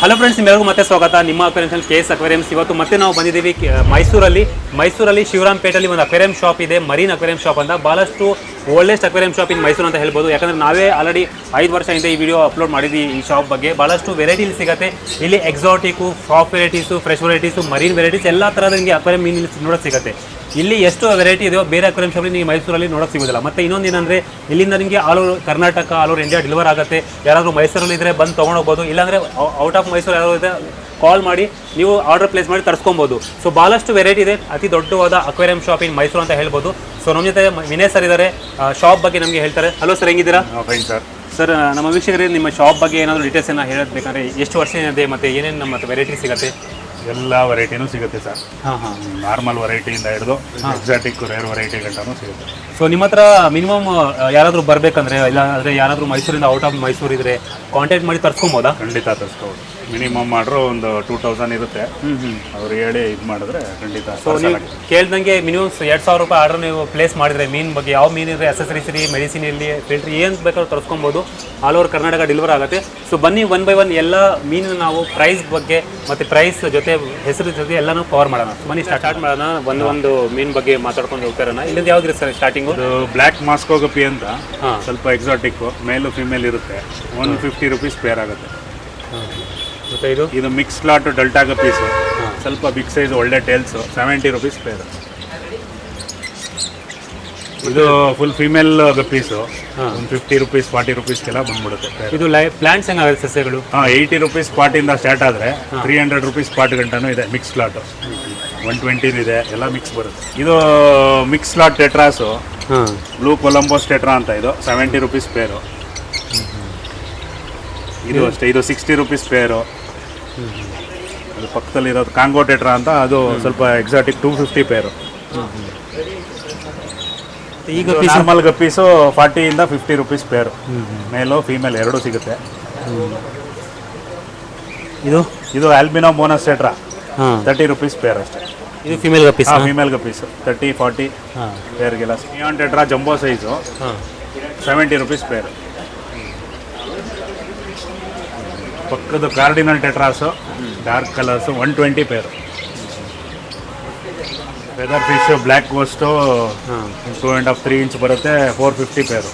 Hello friends ನಿಮ್ಮೆಲ್ಲರಿಗೂ ಮತ್ತೆ ಸ್ವಾಗತ. ನಿಮ್ಮ ಅಕ್ವೇರಿಯಂ ಕೆ ಎಸ್ ಅಕ್ವೇರಿಯಮ್ಸ್ ಇವತ್ತು ಮತ್ತೆ ನಾವು ಬಂದಿದ್ದೀವಿ ಮೈಸೂರಲ್ಲಿ. ಮೈಸೂರಲ್ಲಿ ಶಿವರಾಂಪೇಟೆಯಲ್ಲಿ ಒಂದು ಅಕ್ವೇರಿಯಂ ಶಾಪ್ ಇದೆ ಮರೀನ್ ಅಕ್ವೇರಿಯಂ ಶಾಪ್ ಅಂತ. ಭಾಳಷ್ಟು oldest aquarium shop in Mysuru ಅಂತ ಹೇಳ್ಬೋದು. ಯಾಕಂದರೆ ನಾವೇ ಆಲ್ರೆಡಿ ಐದು ವರ್ಷ ಹಿಂದೆ ಈ ವಿಡಿಯೋ ಅಪ್ಲೋಡ್ ಮಾಡಿದ್ವಿ ಈ ಶಾಪ್ ಬಗ್ಗೆ. ಭಾಳಷ್ಟು ವೆರೈಟಿ ಸಿಗುತ್ತೆ. ಇಲ್ಲಿ exotic ಫ್ರಾಪ್ varieties fresh varieties marine varieties ಎಲ್ಲ ಥರದ ನಿಮಗೆ ಅಕ್ವೇರಿಯಂ ಮೀನು ಇಲ್ಲಿ ನೋಡೋಕೆ ಸಿಗುತ್ತೆ. ಇಲ್ಲಿ ಎಷ್ಟು ವೆರೈಟಿ ಇದೆಯೋ ಬೇರೆ ಅಕ್ವೇರಿಯಂ ಶಾಪಲ್ಲಿ ನಿಮಗೆ ಮೈಸೂರಲ್ಲಿ ನೋಡೋಕೆ ಸಿಗೋದಿಲ್ಲ. ಮತ್ತು ಇನ್ನೊಂದು ಏನಂದರೆ ಇಲ್ಲಿಂದ ನಿಮಗೆ all over Karnataka all over India deliver ಆಗುತ್ತೆ. ಯಾರಾದರೂ ಮೈಸೂರಲ್ಲಿ ಇದ್ದರೆ ಬಂದು ತೊಗೊಂಡೋಗ್ಬೋದು. ಇಲ್ಲಾಂದರೆ ಔಟ್ ಆಫ್ ಮೈಸೂರು ಯಾರಾದರೂ ಇದ್ದರೆ ಕಾಲ್ ಮಾಡಿ ನೀವು ಆರ್ಡರ್ ಪ್ಲೇಸ್ ಮಾಡಿ ತರಿಸ್ಕೊಬೋದು. ಸೊ ಭಾಳಷ್ಟು ವೆರೈಟಿ ಇದೆ. ಅತಿ ದೊಡ್ಡವಾದ ಅಕ್ವೇರಿಯಂ ಶಾಪ್ ಇನ್ ಮೈಸೂರು ಅಂತ ಹೇಳ್ಬೋದು. ಸೊ ನಮ್ಮ ಜೊತೆ ವಿನಯ್ ಸರ್ ಇದ್ದಾರೆ ಶಾಪ್ ಬಗ್ಗೆ ನಮಗೆ ಹೇಳ್ತಾರೆ. ಹಲೋ ಸರ್ ಹೆಂಗಿದ್ದೀರಾ? ಫೈನ್ ಸರ್ ಸರ್ ನಮ್ಮ ವೀಕ್ಷಕರಿಗೆ ನಿಮ್ಮ ಶಾಪ್ ಬಗ್ಗೆ ಏನಾದರೂ ಡೀಟೇಲ್ಸ್ ಏನ ಹೇಳಬೇಕಂದ್ರೆ ಎಷ್ಟು ವರ್ಷ ಏನಿದೆ ಮತ್ತು ಏನೇನು ನಮ್ಮ ವೆರೈಟಿ ಸಿಗುತ್ತೆ? ಎಲ್ಲ ವೆರೈಟಿನೂ ಸಿಗುತ್ತೆ ಸರ್. ಹಾಂ ಹಾಂ. ನಾರ್ಮಲ್ ವೆರೈಟಿಯಿಂದ ಹಿಡಿದು ಎಕ್ಸಾಟಿಕ್ ರೇರ್ ವೆರೈಟಿ ಗಂಟನೂ ಸಿಗುತ್ತೆ. ಸೊ ನಿಮ್ಮ ಹತ್ರ ಮಿನಿಮಮ್ ಯಾರಾದರೂ ಬರಬೇಕಂದ್ರೆ ಇಲ್ಲ ಅಂದರೆ ಯಾರಾದರೂ ಮೈಸೂರಿಂದ ಔಟ್ ಆಫ್ ಮೈಸೂರು ಇದ್ರೆ ಕಾಂಟ್ಯಾಕ್ಟ್ ಮಾಡಿ ತರ್ಸ್ಕೊಬೋದಾ? ಖಂಡಿತ ತರಿಸ್ಕೋಬೋದು. ಮಿನಿಮಮ್ ಮಾಡ್ರು ಒಂದು ಟೂ ತೌಸಂಡ್ ಇರುತ್ತೆ. ಅವ್ರು ಹೇಳಿ ಇದು ಮಾಡಿದ್ರೆ ಖಂಡಿತ ಸೊ ನೀವು ಕೇಳ್ದಂಗೆ ಮಿನಿಮಮ್ ಎರಡು ಸಾವಿರ ರೂಪಾಯಿ ಆರ್ಡರ್ ನೀವು ಪ್ಲೇಸ್ ಮಾಡಿದ್ರೆ ಮೀನು ಬಗ್ಗೆ ಯಾವ ಮೀನು ಇದ್ರೆ ಅಸೆಸರೀಸ್ ಇರಲಿ ಮೆಡಿಸಿನ್ ಇರಲಿ ಫಿಲ್ಟ್ರಿ ಏನು ಬೇಕಾದ್ರೂ ತರಿಸ್ಕೊಬೋದು. ಆಲ್ ಓವರ್ ಕರ್ನಾಟಕ ಡೆಲಿವರ್ ಆಗುತ್ತೆ. ಸೊ ಬನ್ನಿ ಒನ್ ಬೈ ಒನ್ ಎಲ್ಲ ಮೀನು ನಾವು ಪ್ರೈಸ್ ಬಗ್ಗೆ ಮತ್ತು ಪ್ರೈಸ್ ಜೊತೆ ಹೆಸರು ಜೊತೆ ಎಲ್ಲನೂ ಕವರ್ ಮಾಡೋಣ. ಬನ್ನಿ ಸ್ಟಾರ್ಟ್ ಮಾಡೋಣ. ಒಂದು ಒಂದು ಮೀನು ಬಗ್ಗೆ ಮಾತಾಡ್ಕೊಂಡು ಹೋಗ್ತಾರೋಣ ಇಲ್ಲಿಂದ ಯಾವ್ದು ಸರ್ ಸ್ಟಾರ್ಟಿಂಗು ಬ್ಲಾಕ್ ಬ್ಲ್ಯಾಕ್ ಮಾಸ್ಕೋಗಪಿ ಅಂತ. ಹಾಂ. ಸ್ವಲ್ಪ ಎಕ್ಸಾಟಿಕ್ ಮೇಲು ಫಿಮೇಲ್ ಇರುತ್ತೆ. ಒನ್ ಫಿಫ್ಟಿ ರುಪೀಸ್ ಪೇರ್ ಆಗುತ್ತೆ. ಮತ್ತು ಇದು? ಇದು ಮಿಕ್ಸ್ ಪ್ಲಾಟ್ ಡಲ್ಟಾ ಪೀಸು ಸ್ವಲ್ಪ ಬಿಗ್ ಸೈಜ್ ಒಳ್ಳೆ ಟೇಲ್ಸು ಸೆವೆಂಟಿ ರುಪೀಸ್ ಪೇರ್ ಇದು ಫುಲ್ ಫಿಮೇಲ್ ಪೀಸು ಒಂದು ಫಿಫ್ಟಿ ರುಪೀಸ್ ಫಾರ್ಟಿ ರುಪೀಸ್ಗೆಲ್ಲ ಬಂದ್ಬಿಡುತ್ತೆ ಇದು ಲೈ ಪ್ಲಾಂಟ್ಸ್ ಹೆಂಗಾಗುತ್ತೆ ಸಸ್ಯಗಳು? ಹಾಂ ಏಯ್ಟಿ ರುಪೀಸ್ ಪಾಟಿಂದ ಸ್ಟಾರ್ಟ್ ಆದರೆ ತ್ರೀ ಹಂಡ್ರೆಡ್ ರುಪೀಸ್ ಪಾಟ್ ಗಂಟನೂ ಇದೆ ಮಿಕ್ಸ್ ಲಾಟು ಒನ್ ಇದೆ ಎಲ್ಲ ಮಿಕ್ಸ್ ಬರುತ್ತೆ. ಇದು mix lot tetras blue Colombian tetra ಅಂತ ಇದು ಸೆವೆಂಟಿ ರುಪೀಸ್ ಪೇರು ಇದು ಅಷ್ಟೇ ಇದು ಸಿಕ್ಸ್ಟಿ ರುಪೀಸ್ ಪೇರು ಅದು ಪಕ್ಕದಲ್ಲಿರೋದು ಕಾಂಗೋ ಟೆಟ್ರಾ ಅಂತ ಅದು ಸ್ವಲ್ಪ ಎಕ್ಸಾಟಿಕ್ ಟೂ ಫಿಫ್ಟಿ ಪೇರು ಈಗ normal guppies ಫಾರ್ಟಿಯಿಂದ fifty rupees pair male female ಎರಡೂ ಸಿಗುತ್ತೆ. ಇದು? ಇದು albino bonus tetra thirty rupees pair ಅಷ್ಟೇ. ಇದು female guppies female guppies thirty forty ಪೇರ್ಗೆಲ್ಲ cyan tetra jumbo size seventy rupees pair ಪಕ್ಕದ cardinal tetras dark colours one twenty pair weather fish black ghost ಹಾಂ two and half three inch ಬರುತ್ತೆ four fifty pair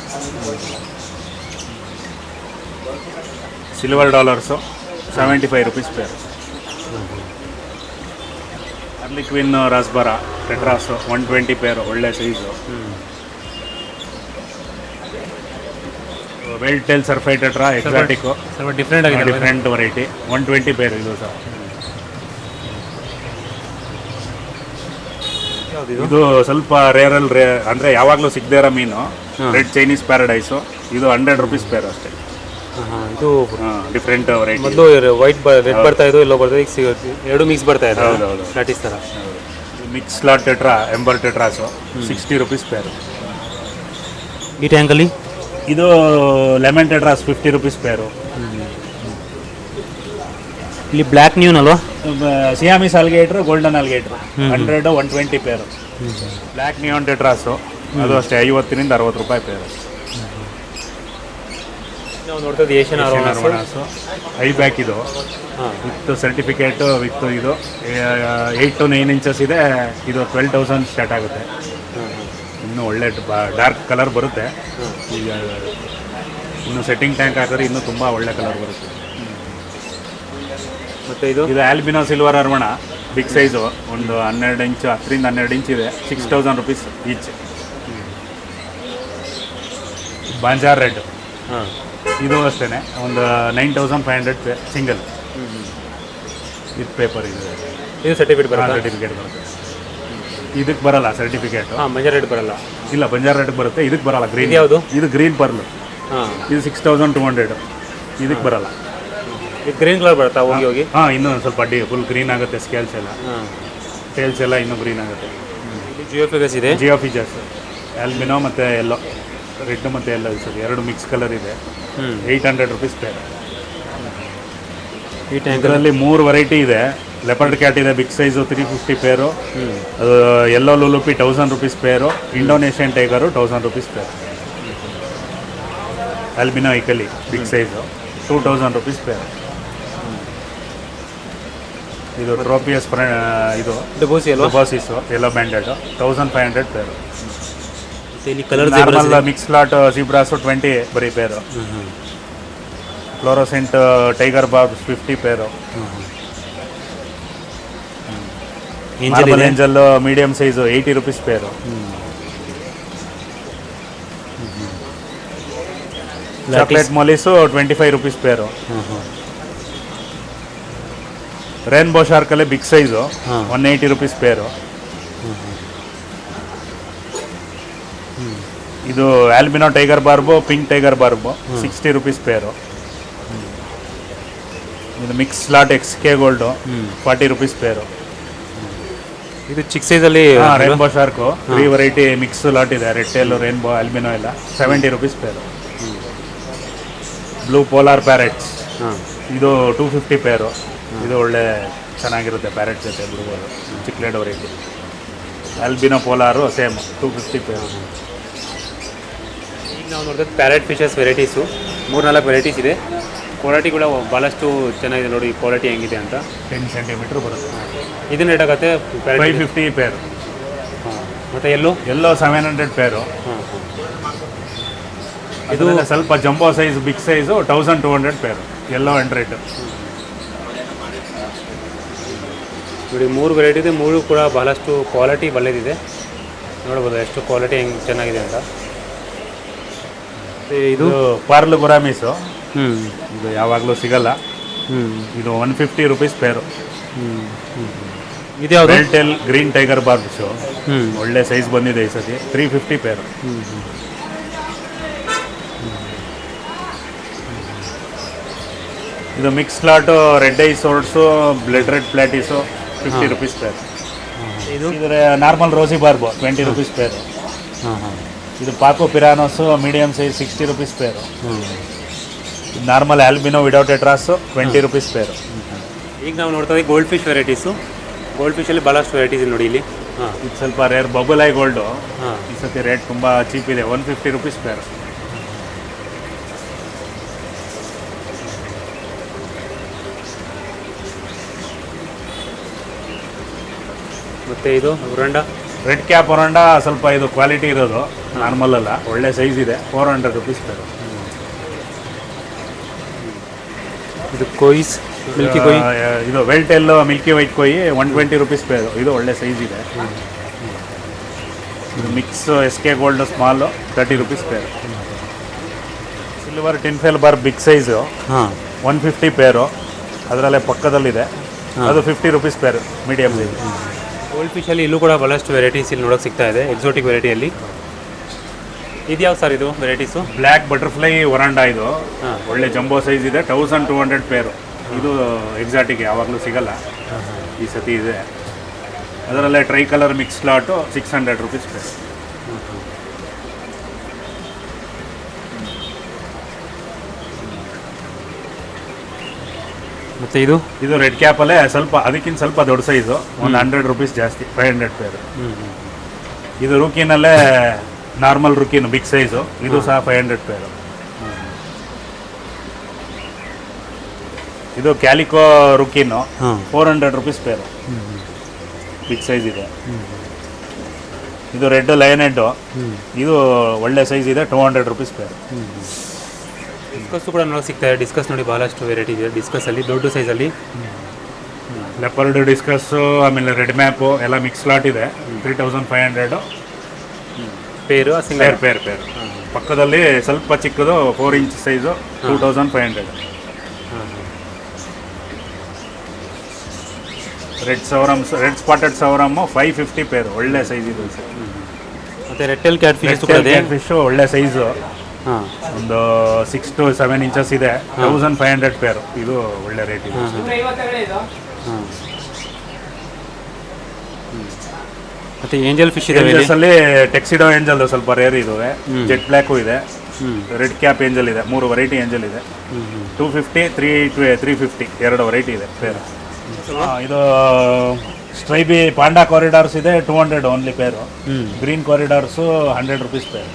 silver dollars seventy five rupees pair harlequin rasbora tetras one twenty pair ಒಳ್ಳೆ size well tail ಸರ್ಫೈ exotic sir ಸ್ವಲ್ಪ different ಆಗಿದೆ different variety one twenty pair ಇದು ಸಹ ಇದು? ಸ್ವಲ್ಪ ರೇರಲ್ ರೇ ಅಂದರೆ ಯಾವಾಗಲೂ ಸಿಗದೇ ಇರೋ ಮೀನು. ರೆಡ್ ಚೈನೀಸ್ ಪ್ಯಾರಡೈಸು ಇದು ಹಂಡ್ರೆಡ್ ರುಪೀಸ್ ಪೇರ್ ಅಷ್ಟೇ. ಹಾಂ ಇದು ಡಿಫ್ರೆಂಟ್ ವೆರೈಟಿ ಮೊದಲು ವೈಟ್ ರೆಡ್ ಬರ್ತಾ ಇದ್ದು ಎಲ್ಲೋ ಬರ್ತಾ ಈಗ ಸಿಗುತ್ತೆ. ಎರಡು ಮಿಕ್ಸ್ ಬರ್ತಾ ಇದೆ. ಹೌದು, ಹೌದು. ಲಾಟಿಸ್ ಥರ mix lot tetra ember tetras sixty rupees pair ಈ ಟ್ಯಾಂಕಲ್ಲಿ ಇದು ಲೆಮನ್ ಟೆಡ್ರಾಸ್ ಫಿಫ್ಟಿ ರುಪೀಸ್ ಪೇರು ಇಲ್ಲಿ ಬ್ಲ್ಯಾಕ್ ನ್ಯೂನ್ ಅಲ್ವಾ Siamese algae eater golden algae eater hundred one twenty pair black neon tetras ಅದು ಅಷ್ಟೇ ಐವತ್ತರಿಂದ ಅರವತ್ತು ರೂಪಾಯಿ ಪೇರು ನಾವು ಏಷ್ಯನ್ ಐ ಬ್ಯಾಕ್ ಇದು. ಹಾಂ. ವಿತ್ ಸರ್ಟಿಫಿಕೇಟು ವಿತ್ ಇದು. ಏಯ್ಟ್ ಟು ನೈನ್ ಇಂಚಸ್ ಇದೆ. ಇದು ಟ್ವೆಲ್ ತೌಸಂಡ್ ಸ್ಟಾರ್ಟ್ ಆಗುತ್ತೆ. ಇನ್ನೂ ಒಳ್ಳೆ ಡಾರ್ಕ್ ಕಲರ್ ಬರುತ್ತೆ. ಈಗ ಇನ್ನು ಸೆಟ್ಟಿಂಗ್ ಟ್ಯಾಂಕ್ ಹಾಕಿದ್ರೆ ಇನ್ನೂ ತುಂಬ ಒಳ್ಳೆ ಕಲರ್ ಬರುತ್ತೆ. ಮತ್ತು ಇದು? ಇದು albino silver arowana big size ಒಂದು ಹನ್ನೆರಡು ಇಂಚು ಹತ್ತರಿಂದ ಹನ್ನೆರಡು ಇಂಚ್ ಇದೆ. Six thousand rupees each Banjar red ಹಾಂ. ಇದು ಅಷ್ಟೇ ಒಂದು nine thousand five hundred single with paper ಇದೆ. ಇದು ಸರ್ಟಿಫಿಕೇಟ್ ಬರೋ ಸರ್ಟಿಫಿಕೇಟ್ ಬರುತ್ತೆ. ಇದಕ್ಕೆ ಬರಲ್ಲ ಸರ್ಟಿಫಿಕೇಟು ಹಾಂ ಮೆಜರ್ ರೇಟ್ ಬರಲ್ಲ. ಇಲ್ಲ ಬಂಜಾರ ರೇಟ್ ಬರುತ್ತೆ. ಇದಕ್ಕೆ ಬರಲ್ಲ ಗ್ರೀನ್ ಯಾವುದು ಇದು ಗ್ರೀನ್ ಪರ್ಲ್ ಹಾಂ. ಇದು ಸಿಕ್ಸ್ ತೌಸಂಡ್ ಟು ಹಂಡ್ರೆಡ್ ಇದಕ್ಕೆ ಬರಲ್ಲ. ಇದು ಗ್ರೀನ್ ಕಲರ್ ಬರುತ್ತಾ ಹೋಗಿ ಹೋಗಿ? ಹಾಂ ಇನ್ನೂ ಒಂದ್ ಸ್ವಲ್ಪ ಅಡ್ಡಿ ಫುಲ್ ಗ್ರೀನ್ ಆಗುತ್ತೆ ಸ್ಕೇಲ್ಸ್ ಎಲ್ಲ. ಹಾಂ. ಟೇಲ್ಸ್ ಎಲ್ಲ ಇನ್ನೂ ಗ್ರೀನ್ ಆಗುತ್ತೆ. ಜಿಯೋ ಫಿಗರ್ಸ್ ಇದೆ? ಜಿಯೋ ಫೀಚರ್ಸ್ ಆಲ್ಬಿನೋ ಮತ್ತು ಎಲ್ಲೋ ರೆಡ್ ಮತ್ತು ಎಲ್ಲೋ ಸರ್. ಎರಡು ಮಿಕ್ಸ್ ಕಲರ್ ಇದೆ. ಹ್ಞೂ ಏಯ್ಟ್ ಹಂಡ್ರೆಡ್ ರುಪೀಸ್ ಬೇರೆ ಈ ಟ್ಯಾಂಕ್ ಇದರಲ್ಲಿ ಮೂರು ವೆರೈಟಿ ಇದೆ. ಲೆಪರ್ಡ್ ಕ್ಯಾಟ್ ಇದೆ big size three fifty pair ಅದು ಎಲ್ಲೋ ಲುಲುಪಿ thousand rupees pair Indonesian tiger thousand rupees pair albino ಐಕಲಿ big size two thousand rupees pair ಇದು ಟ್ರೋಪಿಯಸ್ ಇದು. ಡುಬೋಸಿ ಅಲ್ವಾ? Duboisis yellow banded thousand five hundred pair normal mix lot zebras twenty ಬರೀ pair fluorescent tiger Bob fifty pair marble angel medium size eighty rupees pair chocolate mollies twenty five rupees pair rainbow ಶಾರ್ಕಲ್ಲೇ big size. One eighty rupees pair ಇದು albino tiger barb pink tiger barb sixty rupees pair ಇದು mix slot X K gold forty rupees pair ಇದು ಚಿಕ್ಕ ಸೈಜಲ್ಲಿ rainbow shark three variety mix lot ಇದೆ. Red tail rainbow albino ಎಲ್ಲ. Seventy rupees pair blue polar parrots ಇದು two fifty pair ಇದು ಒಳ್ಳೆ ಚೆನ್ನಾಗಿರುತ್ತೆ ಪ್ಯಾರೆಟ್ ಜೊತೆ ಬಿಡ್ಬೋದು. Cichlid variety albino polar same two fifty pair ಈಗ ನಾವು ನೋಡಿದ್ರೆ ಪ್ಯಾರೆಟ್ ಫಿಶಸ್ ವೆರೈಟೀಸು ಮೂರ್ನಾಲ್ಕು ವೆರೈಟೀಸ್ ಇದೆ. ಕ್ವಾಲಿಟಿ ಕೂಡ ಭಾಳಷ್ಟು ಚೆನ್ನಾಗಿದೆ ನೋಡಿ ಕ್ವಾಲಿಟಿ ಹೆಂಗಿದೆ ಅಂತ. ಟೆನ್ ಸೆಂಟಿಮೀಟ್ರ್ ಬರುತ್ತೆ. ಇದನ್ನ ರೇಟ್ ಆಗುತ್ತೆ ಫೈವ್ ಫಿಫ್ಟಿ ಪೇರು ಮತ್ತೆ ಎಲ್ಲೋ? ಎಲ್ಲೋ ಸೆವೆನ್ ಹಂಡ್ರೆಡ್ ಪೇರು ಹಾಂ ಇದು ಸ್ವಲ್ಪ jumbo size big size thousand two hundred pair yellow hundred ನೋಡಿ ಮೂರು ವೆರೈಟಿ ಇದೆ. ಮೂರು ಕೂಡ ಬಹಳಷ್ಟು ಕ್ವಾಲಿಟಿ ಒಳ್ಳೆಯದಿದೆ ನೋಡ್ಬೋದು ಎಷ್ಟು ಕ್ವಾಲಿಟಿ ಹೆಂಗೆ ಚೆನ್ನಾಗಿದೆ ಅಂತ. ಇದು ಪಾರ್ಲು ಗುರಾಮೀಸು ಇದು ಯಾವಾಗಲೂ ಸಿಗಲ್ಲ. ಹ್ಞೂ ಇದು ಒನ್ ಫಿಫ್ಟಿ ರುಪೀಸ್ ಪೇರು ಹ್ಞೂ ಇದು ಯಾವ್ದು? ಬೆಲ್ಟೆಲ್ ಗ್ರೀನ್ ಟೈಗರ್ ಬಾರ್ಬ್ಸು ಹ್ಞೂ ಒಳ್ಳೆ ಸೈಜ್ ಬಂದಿದೆ ಈ ಸತಿ. ತ್ರೀ ಫಿಫ್ಟಿ ಪೇರು ಇದು mix platy red eye swords blood red platies fifty rupees pair ಇದು? ಇದ್ರೆ normal rosy barb twenty rupees pair ಹಾಂ ಹಾಂ. ಇದು pacu piranhas medium size sixty rupees pair ಹ್ಞೂ normal albino widow tetras twenty rupees pair. ಈಗ ನಾವು ನೋಡ್ತಾ ಇದ್ದೀವಿ ಗೋಲ್ಡ್ ಫಿಶ್ ವೆರೈಟೀಸು ಗೋಲ್ಡ್ ಫಿಶಲ್ಲಿ ಭಾಳಷ್ಟು ವೆರೈಟೀಸ್ ಇದೆ ನೋಡಿ ಇಲ್ಲಿ. ಹಾಂ. ಇದು ಸ್ವಲ್ಪ ರೇರ್ ಬಬಲ್ ಐ ಗೋಲ್ಡು ಹಾಂ. ಈ ಸತಿ ರೇಟ್ ತುಂಬ ಚೀಪ್ ಇದೆ. One fifty rupees pair. ಮತ್ತೆ ಇದು ಹೊರಂಡ? ರೆಡ್ ಕ್ಯಾಪ್ ಹೊರಂಡ ಸ್ವಲ್ಪ ಇದು ಕ್ವಾಲಿಟಿ ಇರೋದು ನಾರ್ಮಲ್ ಅಲ್ಲ. ಒಳ್ಳೆ ಸೈಜ್ ಇದೆ. Four hundred rupees pair. ಇದು ಕೊಯ್ಸ್ ಮಿಲ್ಕಿ ಕೊಯ್? ಇದು ವೆಲ್ಟ್ veiltail milky white koi one twenty rupees pair. ಇದು ಒಳ್ಳೆ ಸೈಜ್ ಇದೆ. ಇದು mix S K gold small thirty rupees pair. Silver tinfoil barb big size ಹಾಂ. One fifty pair. ಅದರಲ್ಲೇ ಪಕ್ಕದಲ್ಲಿದೆ. ಅದು fifty rupees pair medium size gold ಫಿಶಲ್ಲಿ ಇಲ್ಲೂ ಕೂಡ ಭಾಳಷ್ಟು ವೆರೈಟೀಸ್ ಇಲ್ಲಿ ನೋಡೋಕೆ ಸಿಗ್ತಾ ಇದೆ ಎಕ್ಸೋಟಿಕ್ ವೆರೈಟಿಯಲ್ಲಿ ಇದು ಯಾವ ಸರ್ ಇದು ವೆರೈಟೀಸು ಬ್ಲ್ಯಾಕ್ ಬಟರ್ಫ್ಲೈ ವರಂಡಾ ಇದು. ಒಳ್ಳೆ ಜಂಬೋ ಸೈಜ್ ಇದೆ ತೌಸಂಡ್ ಟೂ ಹಂಡ್ರೆಡ್ ಪೇರು ಇದು ಎಕ್ಸಾಟಿಕ್ ಯಾವಾಗಲೂ ಸಿಗಲ್ಲ. ಈ ಸತಿ ಇದೆ. ಅದರಲ್ಲೇ tri colour mix lot six hundred rupees pair ಮತ್ತು ಇದು? ಇದು ರೆಡ್ ಕ್ಯಾಪಲ್ಲೇ ಸ್ವಲ್ಪ ಅದಕ್ಕಿಂತ ಸ್ವಲ್ಪ ದೊಡ್ಡ ಸೈಜು ಒಂದು ಹಂಡ್ರೆಡ್ ರುಪೀಸ್ ಜಾಸ್ತಿ ಫೈವ್ ಹಂಡ್ರೆಡ್ ಪೇರು ಇದು ರುಕಿನಲ್ಲೇ ನಾರ್ಮಲ್ ರುಕಿನು ಬಿಗ್ ಸೈಜು. ಇದು ಸಹ ಫೈವ್ ಹಂಡ್ರೆಡ್ ಪೇರು ಇದು calico ryukin four hundred rupees pair big size ಇದೆ. ಇದು ರೆಡ್ ಲಯನ್ ಹೆಡ್ಡು ಇದು ಒಳ್ಳೆ ಸೈಜ್ ಇದೆ two hundred rupees pair discus ಕೂಡ ನೋಡಿ ಸಿಗ್ತಾ ಇದೆ. ಡಿಸ್ಕಸ್ ನೋಡಿ ಭಾಳಷ್ಟು ವೆರೈಟಿ ಇದೆ. ಡಿಸ್ಕಸಲ್ಲಿ ದೊಡ್ಡ ಸೈಜಲ್ಲಿ ಲೆಪರ್ಡ್ ಡಿಸ್ಕಸ್ಸು ಆಮೇಲೆ ರೆಡ್ ಮ್ಯಾಪು ಎಲ್ಲ ಮಿಕ್ಸ್ ಲಾಟ್ ಇದೆ. Three thousand five hundred pair pair single pair. Pair ಪಕ್ಕದಲ್ಲಿ ಸ್ವಲ್ಪ ಚಿಕ್ಕದು four inch size two thousand five hundred red severum red spotted severum five fifty pair. ಒಳ್ಳೆ ಸೈಜ್ ಸರ್. ಮತ್ತು red tail cat fish ಕೂಡ ಇದೆ fish ಒಳ್ಳೆ size ಹಾಂ. ಒಂದು ಸಿಕ್ಸ್ ಟು ಸೆವೆನ್ ಇಂಚಸ್ ಇದೆ. Thousand five hundred pair. ಇದು ಒಳ್ಳೆ ರೇಟ್ ಇದೆ. ಹಾಂ. ಮತ್ತು ಏಂಜಲ್ ಫಿಶ್ ಏಂಜಲ್ಸ್ ಅಲ್ಲಿ ಟೆಕ್ಸಿಡೋ ಏಂಜಲ್ ಸ್ವಲ್ಪ ರೇರ್ ಇದಾವೆ. ಜೆಟ್ ಬ್ಲ್ಯಾಕು ಇದೆ. ರೆಡ್ ಕ್ಯಾಪ್ ಏಂಜಲ್ ಇದೆ. ಮೂರು ವೆರೈಟಿ ಏಂಜಲ್ ಇದೆ. Two fifty three three fifty ಎರಡು ವೆರೈಟಿ ಇದೆ ಪೇರ್ ಇದು ಸ್ಟ್ರೈಬಿ ಪಾಂಡಾ ಕಾರಿಡಾರ್ಸ್ ಇದೆ two hundred only pair green corydoras hundred rupees pair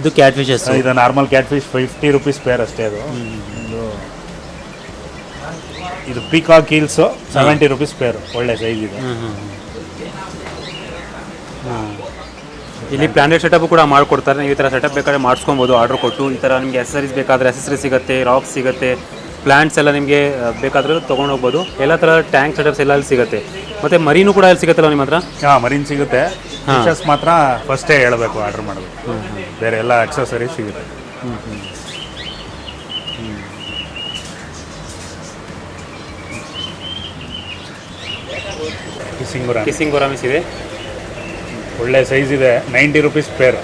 ಇದು ಕ್ಯಾಟ್ ಫಿಶಸ್ ಇದು normal cat fish fifty rupees pair ಅಷ್ಟೇ ಅದು. ಇದು ಇದು ಪಿಕಾಕ್ ಹೀಲ್ಸು ಸೆವೆಂಟಿ ರುಪೀಸ್ ಪೇರು ಒಳ್ಳೆ ಸೈಜ್ ಇದೆ. ಇಲ್ಲಿ ಪ್ಲಾನೆಟ್ ಸೆಟಪ್ ಕೂಡ ಮಾಡ್ಕೊಡ್ತಾರೆ. ನೀವು ಈ ಥರ ಸೆಟಪ್ ಬೇಕಾದ್ರೆ ಮಾಡಿಸ್ಕೊಬೋದು ಆರ್ಡರ್ ಕೊಟ್ಟು. ಈ ಥರ ನಿಮಗೆ ಅಸೆಸರೀಸ್ ಬೇಕಾದರೆ ಎಸಸರಿ ಸಿಗುತ್ತೆ ರಾಕ್ಸ್ ಸಿಗುತ್ತೆ ಪ್ಲಾಂಟ್ಸ್ ಎಲ್ಲ ನಿಮಗೆ ಬೇಕಾದ್ರೆ ತೊಗೊಂಡು ಹೋಗ್ಬೋದು. ಎಲ್ಲ ಥರ ಟ್ಯಾಂಕ್ ಸೆಟಪ್ಸ್ ಎಲ್ಲ ಅಲ್ಲಿ ಸಿಗುತ್ತೆ. ಮತ್ತು ಮರೀನು ಕೂಡ ಅಲ್ಲಿ ಸಿಗುತ್ತಲ್ಲ ನಿಮ್ಮ ಹತ್ರ? ಹಾಂ ಮರಿನ್ ಸಿಗುತ್ತೆ. ಫಿಶಸ್ ಮಾತ್ರ ಫಸ್ಟೇ ಹೇಳಬೇಕು ಆರ್ಡರ್ ಮಾಡಬೇಕು. ಬೇರೆ ಎಲ್ಲ ಅಕ್ಸಸರೀಸ್ ಸಿಗುತ್ತೆ. ಕಿಸಿಂಗುರ ಕಿಸ್ಸಿಂಗ್ ಗೊರಾಮಿಸ್ ಇದೆ ಒಳ್ಳೆ ಸೈಜ್ ಇದೆ ನೈಂಟಿ ರುಪೀಸ್ ಪೇರ್.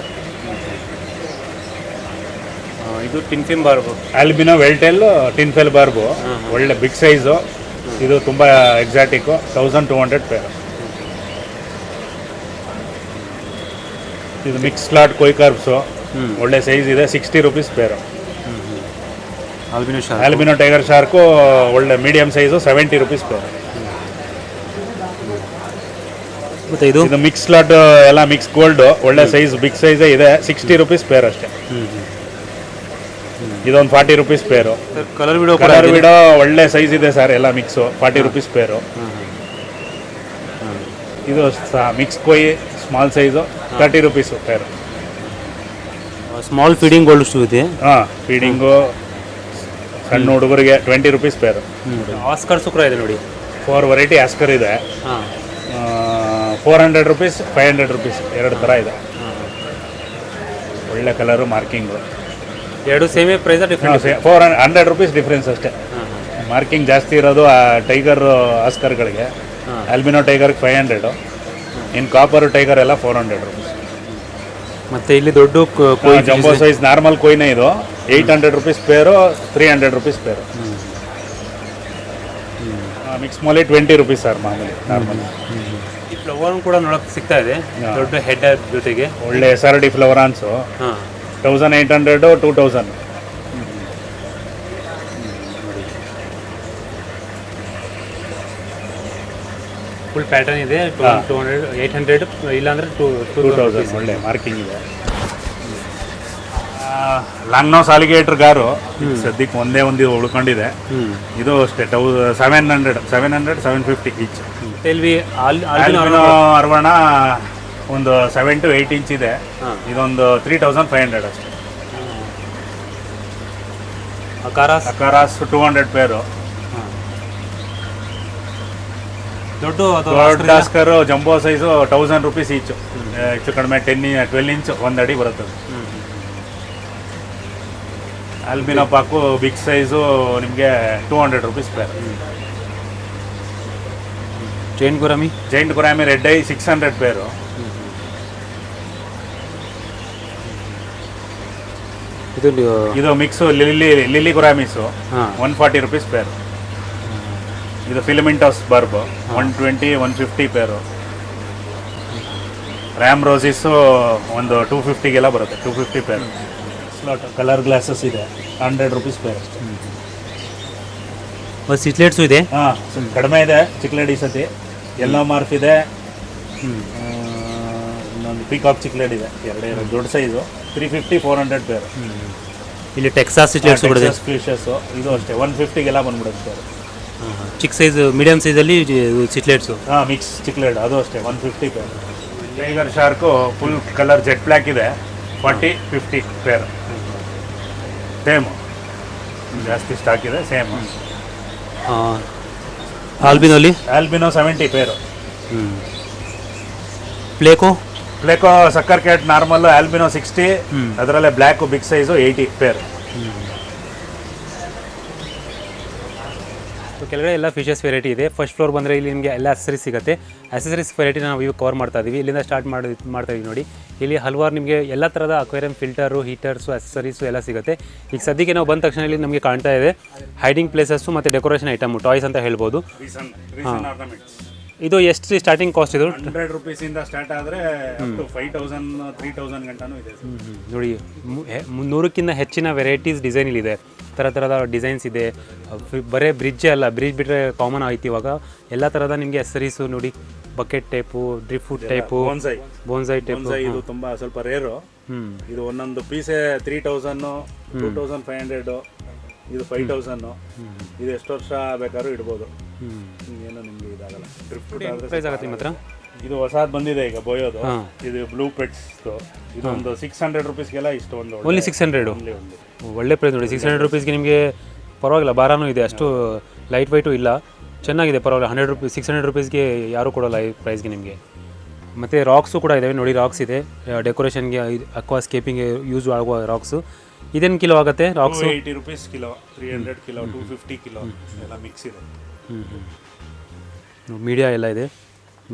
ಇದು ಟಿನ್ಫಿನ್ ಬಾರ್ಬು. Albino veiltail tinfoil barb. ಒಳ್ಳೆ ಬಿಗ್ ಸೈಜು. ಇದು ತುಂಬ exotic thousand two hundred pair. ಇದು ಮಿಕ್ಸ್ ಸ್ಲಾಟ್ ಕೊಯ್ ಕಾರ್ಬ್ಸು ಒಳ್ಳೆ ಸೈಜ್ ಇದೆ sixty rupees pair. Albino albino tiger shark ಒಳ್ಳೆ medium size seventy rupees pair. ಮತ್ತು ಇದು. ಇದು ಮಿಕ್ಸ್ ಲಾಟ್ ಎಲ್ಲ ಮಿಕ್ಸ್ ಗೋಲ್ಡ್ ಒಳ್ಳೆ ಸೈಜ್ ಬಿಗ್ ಸೈಜೇ ಇದೆ. ಸಿಕ್ಸ್ಟಿ ರುಪೀಸ್ ಪೇರ್ ಅಷ್ಟೇ. ಇದೊಂದು forty rupees pair colour widow ಕೂಡ ಕಲರ್ ವಿಡೋ ಒಳ್ಳೆ ಸೈಜ್ ಇದೆ ಸರ್ ಎಲ್ಲ ಮಿಕ್ಸು ಫಾರ್ಟಿ ರುಪೀಸ್ ಪೇರು ಇದು mix koi small size thirty rupees pair small feeding gold shoe ಇದೆ. ಹಾಂ ಫೀಡಿಂಗು ಸಣ್ಣ ಹುಡುಗರಿಗೆ ಟ್ವೆಂಟಿ ರುಪೀಸ್ ಪೇರು ಆಸ್ಕರ್ ಸುಕ್ರ ಇದೆ ನೋಡಿ. ಫೋರ್ ವೆರೈಟಿ ಆಸ್ಕರ್ ಇದೆ. ಹಾಂ. Four hundred rupees five hundred rupees ಎರಡು ಥರ ಇದೆ. ಒಳ್ಳೆ ಕಲರು ಮಾರ್ಕಿಂಗು ಎರಡು ಸೇಮೇ price difference four hundred rupees difference ಅಷ್ಟೇ. ಮಾರ್ಕಿಂಗ್ ಜಾಸ್ತಿ ಇರೋದು ಆ ಟೈಗರ್ ಆಸ್ಕರ್ಗಳಿಗೆ ಆಲ್ಬಿನೋ ಟೈಗರ್ಗೆ ಫೈವ್ ಹಂಡ್ರೆಡು ಇನ್ನು ಕಾಪರ್ ಟೈಗರ್ ಎಲ್ಲ ಫೋರ್ ಹಂಡ್ರೆಡ್ ರುಪೀಸ್ ಮತ್ತು ಇಲ್ಲಿ ದೊಡ್ಡ ಜಂಬೋ ಸೈಜ್ ನಾರ್ಮಲ್ ಕೊಯ್ನೇ ಇದು. Eight hundred rupees pair three hundred rupees pair mix molly twenty rupees sir ಮಾಮೂಲಿ ನಾರ್ಮಲ್ ಫ್ಲವರ್ ಕೂಡ ನೋಡಕ್ ಸಿಗ್ತಾ ಇದೆ. ದೊಡ್ಡ ಹೆಡ್ ಜೊತೆಗೆ. ಒಳ್ಳೆ S R D flowerhorns thousand eight hundred two thousand full pattern ಇದೆ. ಟೂ ಹಂಡ್ರೆಡ್ ಏಯ್ಟ್ ಹಂಡ್ರೆಡ್ ಇಲ್ಲಾಂದ್ರೆ ಟೂ ಟೂ ತೌಸಂಡ್ ಒಳ್ಳೆ ಮಾರ್ಕಿಂಗ್ ಇದೆ. ಲಾಂಗ್ ನೋಸ್ ಅಲಿಗೇಟರ್ ಕಾರು ಸದ್ಯಕ್ಕೆ ಒಂದೇ ಒಂದು ಉಳ್ಕೊಂಡಿದೆ. ಇದು ಅಷ್ಟೇ two seven hundred seven hundred seven fifty each LV ಅರ್ವಣ ಒಂದು ಸೆವೆನ್ ಟು ಏಯ್ಟ್ ಇಂಚ್ ಇದೆ. ಇದೊಂದು ತ್ರೀ ತೌಸಂಡ್ ಫೈವ್ ಹಂಡ್ರೆಡ್ ಅಷ್ಟೇ. ಅಕಾರಾಸ್? ಅಕಾರಾಸ್ ಟೂ ಹಂಡ್ರೆಡ್ ಪೇರು ದೊಡ್ಡ tusker jumbo size thousand rupees each ಹೆಚ್ಚು ಕಡಿಮೆ ಟೆನ್ ಟ್ವೆಲ್ ಇಂಚ್ ಒಂದು ಅಡಿ ಬರುತ್ತೆ ಅಲ್ಬಿನೋ ಪಾಕು ಬಿಗ್ ಸೈಜು ನಿಮಗೆ two hundred rupees pair giant gourami? Giant gourami red eye six hundred pair. ಇದು ಇದು ಮಿಕ್ಸು ಲಿಲಿ ಲಿಲಿ ಗುರಾಮಿಸು. ಹಾಂ. One forty rupees pair. ಇದು of barb. One twenty one fifty pair. Ram rosies ಒಂದು two ಫಿಫ್ಟಿಗೆಲ್ಲ ಬರುತ್ತೆ. Two fifty pair. Slot colour glasses ಇದೆ. Hundred rupees pair ಸಿಟ್ಲೆಟ್ಸು ಇದೆ? ಹಾಂ ಕಡಿಮೆ ಇದೆ ಚಿಕ್ಲೇಡಿ ಸತಿ. ಎಲ್ಲೋ ಮಾರ್ಫ್ ಇದೆ. ಇನ್ನೊಂದು ಪಿಕಾಕ್ ಚಿಕ್ಲೇಡ್ ಇದೆ. ಎರಡೇ ಎರಡು ದೊಡ್ಡ size three fifty four hundred pair ಇಲ್ಲಿ ಟೆಕ್ಸಾಸ್ ಇದೆ ಫಿಶಸ್ಸು ಇದು ಅಷ್ಟೇ. ಒನ್ ಫಿಫ್ಟಿಗೆಲ್ಲ ಬಂದ್ಬಿಡುತ್ತೆ ಬೇರೆ ಚಿಕ್ಕ ಸೈಜ್ ಮೀಡಿಯಮ್ ಸೈಜಲ್ಲಿ ಚಿಕ್ಲೆಟ್ಸು ಹಾಂ ಮಿಕ್ಸ್ ಚಿಕ್ಲೇಡ್ ಅದು ಅಷ್ಟೇ. One fifty pair tiger shark full colour jet black ಇದೆ. ಫಾರ್ಟಿ ಫಿಫ್ಟಿ ಪೇರ್ ಸೇಮು ಜಾಸ್ತಿ ಸ್ಟಾಕ್ ಇದೆ same ಆಲ್ಬಿನಲ್ಲಿ albino seventy pair. Pleco? Pleco sucker cat normal albino sixty. ಅದರಲ್ಲೇ black big size eighty pair. So ಕೆಳಗಡೆ ಎಲ್ಲ fishes variety ಇದೆ. First floor ಬಂದರೆ ಇಲ್ಲಿ ನಿಮಗೆ ಎಲ್ಲ ಅಸೆಸರೀಸ್ ಸಿಗುತ್ತೆ. ಅಸೆಸರೀಸ್ ವೆರೈಟಿ ನಾವು ಇವಾಗ ಕವರ್ ಮಾಡ್ತಾ ಇದ್ದೀವಿ ಇಲ್ಲಿಂದ ಸ್ಟಾರ್ಟ್ ಮಾಡಿ ಮಾಡ್ತಾ ಇದ್ದೀವಿ ನೋಡಿ. ಇಲ್ಲಿ ಹಲವಾರು ನಿಮಗೆ ಎಲ್ಲ ಥರದ ಅಕ್ವೇರಿಯಂ ಫಿಲ್ಟರು ಹೀಟರ್ಸು ಅಸೆಸರೀಸು ಎಲ್ಲ ಸಿಗುತ್ತೆ. ಈಗ ಸದ್ಯಕ್ಕೆ ನಾವು ಬಂದ ತಕ್ಷಣ ಇಲ್ಲಿ ನಮಗೆ ಕಾಣ್ತಾ ಇದೆ. ಹೈಡಿಂಗ್ ಪ್ಲೇಸಸ್ಸು ಮತ್ತು ಡೆಕೋರೇಷನ್ ಐಟಮು ಟಾಯ್ಸ್ ಅಂತ ಹೇಳ್ಬೋದು. ಇದು ಎಷ್ಟು ಸ್ಟಾರ್ಟಿಂಗ್ ಕಾಸ್ಟ್ ಇದು? ಹಂಡ್ರೆಡ್ ರುಪೀಸಿಂದ ಸ್ಟಾರ್ಟ್ ಆದರೆ ಫೈವ್ ತೌಸಂಡ್ ತ್ರೀ ತೌಸಂಡ್ ಗಂಟನೂ ಇದೆ. ನೋಡಿ ಹೆ- ಮುನ್ನೂರಕ್ಕಿಂತ ಹೆಚ್ಚಿನ ವೆರೈಟೀಸ್ ಡಿಸೈನ್ ಇಲ್ಲಿದೆ. ಥರ ಥರದ ಡಿಸೈನ್ಸ್ ಇದೆ. ಬರೀ ಬರೇ ಬ್ರಿಡ್ಜೇ ಅಲ್ಲ ಬ್ರಿಡ್ಜ್ ಬಿಟ್ಟರೆ ಕಾಮನ್ ಆಯ್ತು ಇವಾಗ. ಎಲ್ಲ ಥರದ ನಿಮಗೆ ಹೆಸರಿಸು ನೋಡಿ bucket type driftwood type bonsai bonsai type ಇದು ತುಂಬ ಸ್ವಲ್ಪ ರೇರು ಇದು ಒಂದೊಂದು ಪೀಸೆ three thousand two thousand five hundred ಇದು ಫೈವ್ ತೌಸಂಡು ಇದು ಎಷ್ಟು ವರ್ಷ ಬೇಕಾದ್ರೂ ಇಡ್ಬೋದು. ಏನೋ ನಿಮಗೆ ಇದಾಗಲ್ಲ. ಡ್ರಿಫ್ಟ್ ಪ್ರೈಸ್ ಆಗುತ್ತೆ ನಿಮ್ಮ ಹತ್ರ? ಇದು ಹೊಸದು ಬಂದಿದೆ ಈಗ ಬೋಯೋದು. ಇದು ಬ್ಲೂ ಪೆಟ್ಸ್ ಇದು ಒಂದು ಸಿಕ್ಸ್ ಹಂಡ್ರೆಡ್ ರುಪೀಸ್ಗೆಲ್ಲ ಇಷ್ಟು ಒಂದು ಓನ್ಲಿ ಸಿಕ್ಸ್ ಹಂಡ್ರೆಡು ಒಳ್ಳೆ ಒಂದು. ಒಳ್ಳೆ ಪ್ರೈಸ್ ನೋಡಿ. ಸಿಕ್ಸ್ ಹಂಡ್ರೆಡ್ ರುಪೀಸ್ಗೆ ನಿಮಗೆ ಪರವಾಗಿಲ್ಲ ಬಾರಾನು ಇದೆ. ಅಷ್ಟು ಲೈಟ್ ವೈಟು ಇಲ್ಲ. ಚೆನ್ನಾಗಿದೆ ಪರವಾಗಿಲ್ಲ. ಹಂಡ್ರೆಡ್ ರುಪೀಸ್ ಸಿಕ್ಸ್ ಹಂಡ್ರೆಡ್ ರುಪೀಸ್ಗೆ ಯಾರೂ ಕೊಡೋಲ್ಲ ಈ ಪ್ರೈಸ್ಗೆ ನಿಮಗೆ. ಮತ್ತು ರಾಕ್ಸು ಕೂಡ ಇದ್ದಾವೆ ನೋಡಿ ರಾಕ್ಸ್ ಇದೆ. ಡೆಕೋರೇಷನ್ಗೆ ಅಕ್ವಾಸ್ಕೇಪಿಂಗ್ ಯೂಸ್ ಆಗುವ ರಾಕ್ಸು ಇದೇನು ಕಿಲೋ ಆಗುತ್ತೆ rocks eighty rupees kilo three hundred kilo two fifty kilo ಎಲ್ಲ ಮಿಕ್ಸ್ ಇದೆ. ಮೀಡಿಯಾ ಎಲ್ಲ ಇದೆ.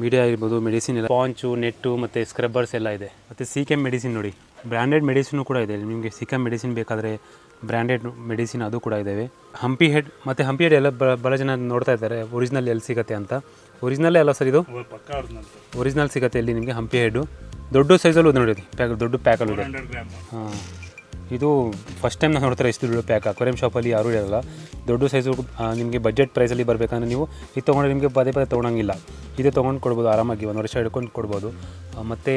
ಮೀಡಿಯಾ ಇರ್ಬೋದು ಮೆಡಿಸಿನ್ ಎಲ್ಲ ಪಾಂಚು ನೆಟ್ಟು ಮತ್ತು ಸ್ಕ್ರಬ್ಬರ್ಸ್ ಎಲ್ಲ ಇದೆ. ಮತ್ತು ಸಿ ಕೆಮ್ ಮೆಡಿಸಿನ್ ನೋಡಿ ಬ್ರ್ಯಾಂಡೆಡ್ ಮೆಡಿಸಿನ್ ಕೂಡ ಇದೆ. ನಿಮಗೆ ಸಿ ಕೆಮ್ ಮೆಡಿಸಿನ್ ಬೇಕಾದರೆ ಬ್ರ್ಯಾಂಡೆಡ್ ಮೆಡಿಸಿನ್ ಅದು ಕೂಡ ಇದ್ದಾವೆ ಹಂಪಿ ಹೆಡ್ ಮತ್ತು ಹಂಪಿ ಹೆಡ್ ಎಲ್ಲ ಬಹಳ ಜನ ನೋಡ್ತಾ ಇದ್ದಾರೆ. ಒರಿಜಿನಲ್ ಎಲ್ಲಿ ಸಿಗುತ್ತೆ ಅಂತ. ಒರಿಜಿನಲ್ಲೇ ಅಲ್ಲ ಸರ್ ಇದು? ಒರಿಜಿನಲ್ ಸಿಗುತ್ತೆ ಇಲ್ಲಿ ನಿಮಗೆ ಹಂಪಿ ಹೆಡ್ಡು ದೊಡ್ಡ ಸೈಜಲ್ಲೂ ನೋಡಿ ಪ್ಯಾಕ್ ದೊಡ್ಡ ಪ್ಯಾಕಲ್ಲಿ ಇದೆ ಹಾಂ. ಇದು ಫಸ್ಟ್ ಟೈಮ್ ನಾನು ನೋಡ್ತಾರೆ ಇಷ್ಟು ದೊಡ್ಡ ಪ್ಯಾಕ್ ಅಕ್ವೇರಿಯಂ ಶಾಪಲ್ಲಿ ಯಾರೂ ಇರಲ್ಲ. ದೊಡ್ಡ ಸೈಜು ನಿಮಗೆ ಬಜೆಟ್ ಪ್ರೈಸಲ್ಲಿ ಬರಬೇಕಂದ್ರೆ ನೀವು ಇದು ತೊಗೊಂಡ್ರೆ ನಿಮಗೆ ಪದೇ ಪದೇ ತೊಗೊಳಂಗಿಲ್ಲ. ಇದೇ ತೊಗೊಂಡು ಕೊಡ್ಬೋದು ಆರಾಮಾಗಿ ಒಂದು ವರ್ಷ ಹಿಡ್ಕೊಂಡು ಕೊಡ್ಬೋದು. ಮತ್ತು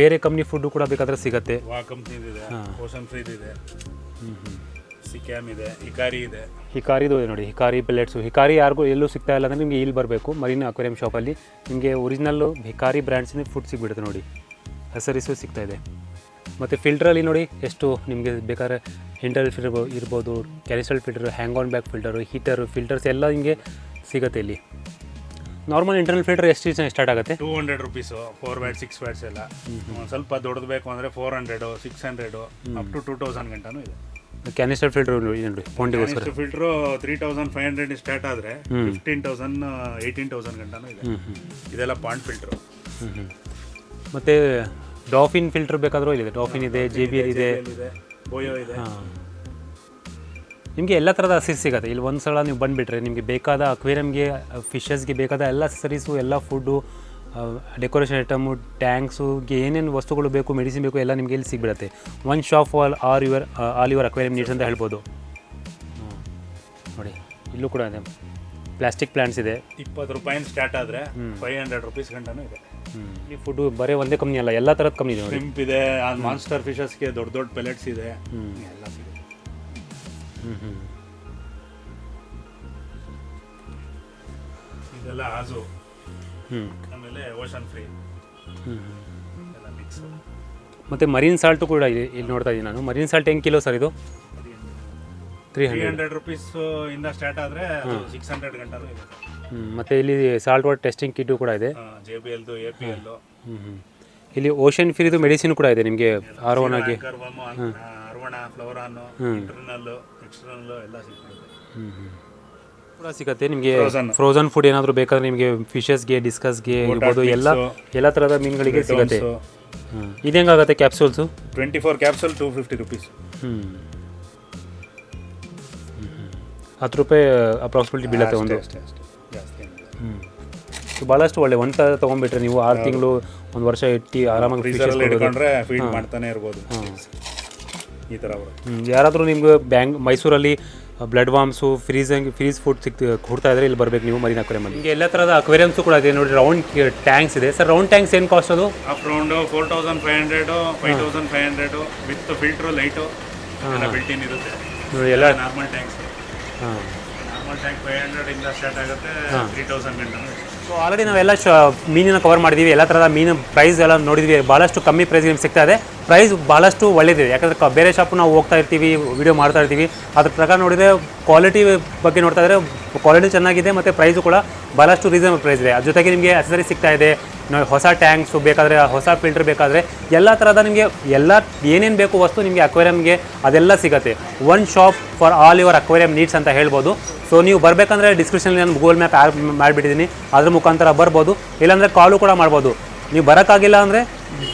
ಬೇರೆ ಕಂಪ್ನಿ ಫುಡ್ಡು ಕೂಡ ಬೇಕಾದರೆ ಸಿಗುತ್ತೆ. ಇದೆ ಸಿಕ್ಯಾಮ್ ಇದೆ. ಹಿಕಾರಿದು ಇದೆ. ನೋಡಿ ಹಿಕಾರಿ ಪ್ಲೇಟ್ಸು ಹಿಕಾರಿ ಯಾರಿಗೂ ಎಲ್ಲೂ ಸಿಗ್ತಾ ಇಲ್ಲ ಅಂದರೆ ನಿಮಗೆ ಇಲ್ಲಿ ಬರಬೇಕು. ಮರೀನ್ ಅಕ್ವೇರಿಯಂ ಶಾಪಲ್ಲಿ ನಿಮಗೆ ಒರಿಜಿನಲ್ಲು ಹಿಕಾರಿ ಬ್ರ್ಯಾಂಡ್ಸಿನ ಫುಡ್ ಸಿಗ್ಬಿಡುತ್ತೆ ನೋಡಿ. ಹೆಸರಿಸು ಸಿಗ್ತಾಯಿದೆ ಇದೆ. ಮತ್ತು ಫಿಲ್ಟ್ರಲ್ಲಿ ನೋಡಿ ಎಷ್ಟು ನಿಮಗೆ ಬೇಕಾದ್ರೆ ಇಂಟರ್ ಫಿಲ್ಟರ್ ಇರ್ಬೋದು ಕ್ಯಾರಿಸಲ್ filter hang on back filter heater filters ಎಲ್ಲ ನಿಮಗೆ ಸಿಗುತ್ತೆ ಇಲ್ಲಿ. ನಾರ್ಮಲ್ ಇಂಟರ್ನಲ್ ಫಿಲ್ಟರ್ ಎಷ್ಟು ಸ್ಟಾರ್ಟ್ ಆಗುತ್ತೆ? Two hundred rupees four watt six watts ಎಲ್ಲ. ಒಂದ್ ಸ್ವಲ್ಪ ದೊಡ್ಡದು ಬೇಕು ಅಂದರೆ four hundred six hundred up to two thousand ಗಂಟನೂ ಇದೆ. ಕ್ಯಾನಿಸ್ಟರ್ ಫಿಲ್ಟರ್ ನೋಡಿ ಪೌಂಡಿಗೋಸ್ಕರ filter three thousand five hundred start ಆದರೆ ಫಿಫ್ಟೀನ್ ತೌಸಂಡ್ ಏಯ್ಟೀನ್ ತೌಸಂಡ್ ಗಂಟನೂ ಇದೆ. ಇದೆಲ್ಲ ಪಾಂಡ್ ಫಿಲ್ಟ್ರು ಮತ್ತು ಡಾಫಿನ್ ಫಿಲ್ಟರ್ ಬೇಕಾದರೂ ಇಲ್ಲಿದೆ. ಡಾಫಿನ್ ಇದೆ ಜೆ ಬಿ ಎಲ್ ಇದೆ. ಬೋಯೋ ಇದೆ. ನಿಮಗೆ ಎಲ್ಲ ಥರದ ಅಸಿಸ್ ಸಿಗುತ್ತೆ. ಇಲ್ಲಿ ಒಂದು ಸಲ ನೀವು ಬಂದುಬಿಟ್ರೆ ನಿಮಗೆ ಬೇಕಾದ ಅಕ್ವೇರಿಯಮ್ಗೆ ಫಿಶಸ್ಗೆ ಬೇಕಾದ ಎಲ್ಲ ಸರೀಸು ಎಲ್ಲ ಫುಡ್ಡು ಡೆಕೋರೇಷನ್ ಐಟಮು ಟ್ಯಾಂಕ್ಸು ಏನೇನು ವಸ್ತುಗಳು ಬೇಕು ಮೆಡಿಸಿನ್ ಬೇಕು ಎಲ್ಲ ನಿಮಗೆ ಇಲ್ಲಿ ಸಿಗ್ಬಿಡುತ್ತೆ. One shop all are your all your aquarium needs ಅಂತ ಹೇಳ್ಬೋದು. ನೋಡಿ ಇಲ್ಲೂ ಕೂಡ ಇದೆ. ಪ್ಲಾಸ್ಟಿಕ್ ಪ್ಲಾಂಟ್ಸ್ ಇದೆ. ಇಪ್ಪತ್ತು ರೂಪಾಯಿಂದ ಸ್ಟಾರ್ಟ್ ಆದರೆ ಫೈವ್ ಹಂಡ್ರೆಡ್ ರುಪೀಸ್ ಗಂಟನೂ ಇದೆ. ಈ ಫುಡ್ ಬರೀ ಒಂದೇ ಕಂಪ್ನಿ ಅಲ್ಲ ಎಲ್ಲ ಥರದ ಕಂಪ್ನಿ ಇದೆ ನೋಡಿ. ಇದೆ ಇದೆ ಮಾನ್ಸ್ಟರ್ ಫಿಶಸ್ಗೆ ದೊಡ್ಡ ದೊಡ್ಡ ಪೆಲೆಟ್ಸ್ ಇದೆ. ಎಲ್ಲ ಸಿಗುತ್ತೆ. ಹ್ಞೂ ಹ್ಞೂ ಇದೆಲ್ಲ ಆಜು. ಹ್ಞೂ ಆಮೇಲೆ ಓಷನ್ ಫ್ರೀ ಹ್ಞೂ ಎಲ್ಲ ಮಿಕ್ಸ್ ಮತ್ತು ಮರೀನ್ ಸಾಲ್ಟು ಕೂಡ ಇದೆ ಇಲ್ಲಿ ನೋಡ್ತಾ ಇದ್ದೀನಿ ನಾನು. ಮರೀನ್ ಸಾಲ್ಟ್ ಹೆಂಗೆ ಕಿಲೋ ಸರ್ ಇದು? Three three hundred hundred rupees ಇಂದ ಸ್ಟಾರ್ಟ್ ಆದರೆ ಸಿಕ್ಸ್ ಹಂಡ್ರೆಡ್ ಗಂಟೆ ಇದೆ ಮತ್ತು ಇಲ್ಲಿ ಸಾಲ್ಟ್ ವಾಟರ್ ಟೆಸ್ಟಿಂಗ್ ಕಿಟ್ ಕೂಡ ಇದೆ. ಜೆ ಬಿ ಎಲ್ದು ಎ ಪಿ. ಇಲ್ಲಿ ಓಷನ್ ಫ್ರೀದು ಮೆಡಿಸಿನ್ ಕೂಡ ಇದೆ ನಿಮಗೆ ಆರೋಣ ಆಗಿ. ಅರ್ವಣ ಫ್ಲವರಾನು ಇಂಟರ್ನಲ್ಲು ಎಕ್ಸ್ಟರ್ನಲ್ಲು ಎಲ್ಲ ಸಿಗ್ತದೆ. ಕೂಡ ಸಿಗುತ್ತೆ ನಿಮಗೆ ಫ್ರೋಜನ್ ಫುಡ್ ಏನಾದರೂ ಬೇಕಾದ್ರೆ ನಿಮಗೆ ಫಿಶಸ್ಗೆ ಡಿಸ್ಕಸ್ಗೆ ಇರ್ಬೋದು ಎಲ್ಲ ಎಲ್ಲ ಥರದ ಮೀನುಗಳಿಗೆ ಸಿಗುತ್ತೆ. ಹ್ಞೂ ಇದು ಹೆಂಗಾಗುತ್ತೆ capsules twenty four capsule two fifty rupees ಹ್ಞೂ ಹತ್ತು ರೂಪಾಯಿ ಅಪ್ರಾಕ್ಸಿಮೇಟ್ಲಿ ಬೀಳುತ್ತೆ ಒಂದು. ಅಷ್ಟೇ ಅಷ್ಟೇ. ಭಾಳಷ್ಟು ಒಳ್ಳೆ ಒಂದು ಥರ ತೊಗೊಂಡ್ಬಿಟ್ರೆ ನೀವು ಆರು ತಿಂಗಳು ಒಂದು ವರ್ಷ ಇಟ್ಟು ಆರಾಮಾಗಿ ಫ್ರೀಸರಲ್ಲಿ ಕೊಡೋದು. ಇಟ್ಕೊಂಡ್ರೆ ಫೀಡ್ ಮಾಡ್ತಾನೆ ಇರ್ಬೋದು. ಈ ಥರ ಯಾರಾದರೂ ನಿಮ್ಗೆ ಬ್ಯಾಂಗ್ ಮೈಸೂರಲ್ಲಿ ಬ್ಲಡ್ ವಾಮ್ಸು ಫ್ರೀಸಂಗ್ ಫ್ರೀಸ್ ಫುಡ್ ಸಿಕ್ ಕೊಡ್ತಾ ಇದ್ರೆ ಇಲ್ಲಿ ಬರಬೇಕು ನೀವು ಮರಿನ ಅಕ್ವೇರಿಯಂ ನಿಮಗೆ ಎಲ್ಲ ಥರದ ಅಕ್ವೇರಿಯಮ್ಸು ಕೂಡ ಇದೆ ನೋಡಿ ರೌಂಡ್ ಟ್ಯಾಂಕ್ಸ್ ಇದೆ. ಸರ್ ರೌಂಡ್ ಟ್ಯಾಂಕ್ಸ್ ಏನು ಕಾಸ್ಟ್ ಅದು? Up round four thousand five hundred five thousand five hundred with filter light ಎಲ್ಲ ಬಿಲ್ಟಿನ್ ಇರುತ್ತೆ. ನೋಡಿ ಎಲ್ಲ ನಾರ್ಮಲ್ ಟ್ಯಾಂಕ್ಸ್ ಹಾಂ. ನಾರ್ಮಲ್ ಟ್ಯಾಂಕ್ ಫೈವ್ ಹಂಡ್ರೆಡ್ ಇಂದ ಸ್ಟಾರ್ಟ್ ಆಗುತ್ತೆ ತ್ರೀ ತೌಸಂಡ್ ಗಂಟೆ. ಸೊ ಆಲ್ರೆಡಿ ನಾವೆಲ್ಲ ಶ ಮೀನಿನ ಕವರ್ ಮಾಡಿದ್ದೀವಿ ಎಲ್ಲ ಥರದ ಮೀನು ಪ್ರೈಸ್ ಎಲ್ಲ ನೋಡಿದ್ವಿ. ಭಾಳಷ್ಟು ಕಮ್ಮಿ ಪ್ರೈಸ್ಗೆ ನಿಮ್ಗೆ ಸಿಗ್ತಾ ಇದೆ. ಪ್ರೈಸ್ ಭಾಳಷ್ಟು ಒಳ್ಳೆಯದಿದೆ ಯಾಕಂದರೆ ಬೇರೆ ಶಾಪ್ ನಾವು ಹೋಗ್ತಾ ಇರ್ತೀವಿ ವಿಡಿಯೋ ಮಾಡ್ತಾ ಇರ್ತೀವಿ. ಅದ್ರ ಪ್ರಕಾರ ನೋಡಿದರೆ ಕ್ವಾಲಿಟಿ ಬಗ್ಗೆ ನೋಡ್ತಾ ಇದ್ದರೆ ಕ್ವಾಲಿಟಿ ಚೆನ್ನಾಗಿದೆ ಮತ್ತು ಪ್ರೈಸು ಕೂಡ ಭಾಳಷ್ಟು ರೀಸನಬಲ್ ಪ್ರೈಸ್ ಇದೆ. ಅದ್ರ ಜೊತೆಗೆ ನಿಮಗೆ ಅಸೆಸರಿ ಸಿಗ್ತಾ ಇದೆ. ಹೊಸ ಟ್ಯಾಂಕ್ಸು ಬೇಕಾದರೆ, ಹೊಸ ಫಿಲ್ಟರ್ ಬೇಕಾದರೆ, ಎಲ್ಲ ಥರದ ನಿಮಗೆ ಎಲ್ಲ ಏನೇನು ಬೇಕು ವಸ್ತು ನಿಮಗೆ ಅಕ್ವೇರಿಯಮ್ಗೆ ಅದೆಲ್ಲ ಸಿಗುತ್ತೆ. One shop for all your aquarium needs ಅಂತ ಹೇಳ್ಬೋದು. ಸೊ ನೀವು ಬರಬೇಕಂದ್ರೆ ಡಿಸ್ಕ್ರಿಪ್ಷನಲ್ಲಿ ನಾನು ಗೂಗಲ್ ಮ್ಯಾಪ್ ಆ್ಯಪ್ ಮಾಡಿಬಿಟ್ಟಿದ್ದೀನಿ. ಅದ್ರ ಮುಖಾಂತರ ಬರ್ಬೋದು. ಇಲ್ಲಾಂದರೆ ಕಾಲು ಕೂಡ ಮಾಡ್ಬೋದು. ನೀವು ಬರೋಕ್ಕಾಗಿಲ್ಲ ಅಂದರೆ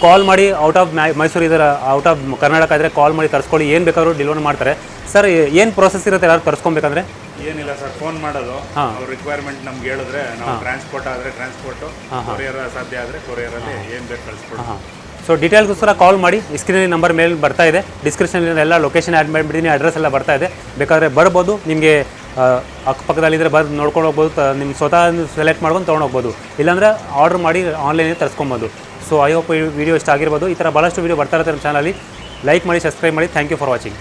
ಕಾಲ್ ಮಾಡಿ ಔಟ್ ಆಫ್ ಮೈಸೂರು ಇದರ ಔಟ್ ಆಫ್ ಕರ್ನಾಟಕ ಇದ್ದರೆ ಕಾಲ್ ಮಾಡಿ ತರಿಸ್ಕೊಳ್ಳಿ ಏನು ಬೇಕಾದರೂ ಡೆಲಿವರಿ ಮಾಡ್ತಾರೆ. ಸರ್ ಏನು ಪ್ರೊಸೆಸ್ ಇರುತ್ತೆ ಯಾರು ತರಿಸ್ಕೊಬೇಕಂದ್ರೆ? ಏನಿಲ್ಲ ಸರ್ ಫೋನ್ ಮಾಡೋದು. ಹಾಂ. ಅವ್ರ ರಿಕ್ವೈರ್ಮೆಂಟ್ ನಮ್ಗೆ ಹೇಳಿದ್ರೆ ನಾವು ಟ್ರಾನ್ಸ್ಪೋರ್ಟ್ ಆದರೆ ಟ್ರಾನ್ಸ್ಪೋರ್ಟು ಕೊರಿಯರ್ ಸಾಧ್ಯ ಆದರೆ ಕೊರಿಯರಲ್ಲಿ ಏನು ಬೇಕು ಕಳಿಸ್ಕೊಡ್ತೀವಿ ಹಾಂ ಸೊ ಡೀಟೇಲ್ಗೋಸ್ಕರ ಕಾಲ್ ಮಾಡಿ ಸ್ಕ್ರೀನಲ್ಲಿ ನಂಬರ್ ಮೇಲೆ ಬರ್ತಾ ಇದೆ. ಡಿಸ್ಕ್ರಿಪ್ಷನಲ್ಲಿ ಎಲ್ಲ ಲೊಕೇಶನ್ ಆ್ಯಡ್ ಮಾಡಿಬಿಟ್ಟಿದ್ದೀನಿ ಅಡ್ರೆಸ್ ಎಲ್ಲ ಬರ್ತಾ ಇದೆ. ಬೇಕಾದರೆ ಬರ್ಬೋದು ನಿಮಗೆ ಅಕ್ಕಪಕ್ಕದಲ್ಲಿದ್ದರೆ ಬಂದು ನೋಡ್ಕೊಂಡು ಹೋಗ್ಬೋದು ನಿಮ್ಮ ಸ್ವತಃ ಸೆಲೆಕ್ಟ್ ಮಾಡ್ಕೊಂಡು ತೊಗೊಂಡು ಹೋಗ್ಬೋದು. ಇಲ್ಲಾಂದರೆ ಆರ್ಡ್ರ್ ಮಾಡಿ ಆನ್ಲೈನಲ್ಲಿ ತರಿಸ್ಕೊಬೋದು. ಸೊ ಐ ಹೋಪ್ ವಿಡಿಯೋ ಇಷ್ಟ ಆಗಿರ್ಬೋದು. ಈ ಥರ ಭಾಳಷ್ಟು ವೀಡಿಯೋ ಬರ್ತಾ ಇರುತ್ತೆ ನಮ್ಮ ಚಾನಲಲ್ಲಿ ಲೈಕ್ ಮಾಡಿ ಸಬ್ಸ್ಕ್ರೈಬ್ ಮಾಡಿ. Thank you for watching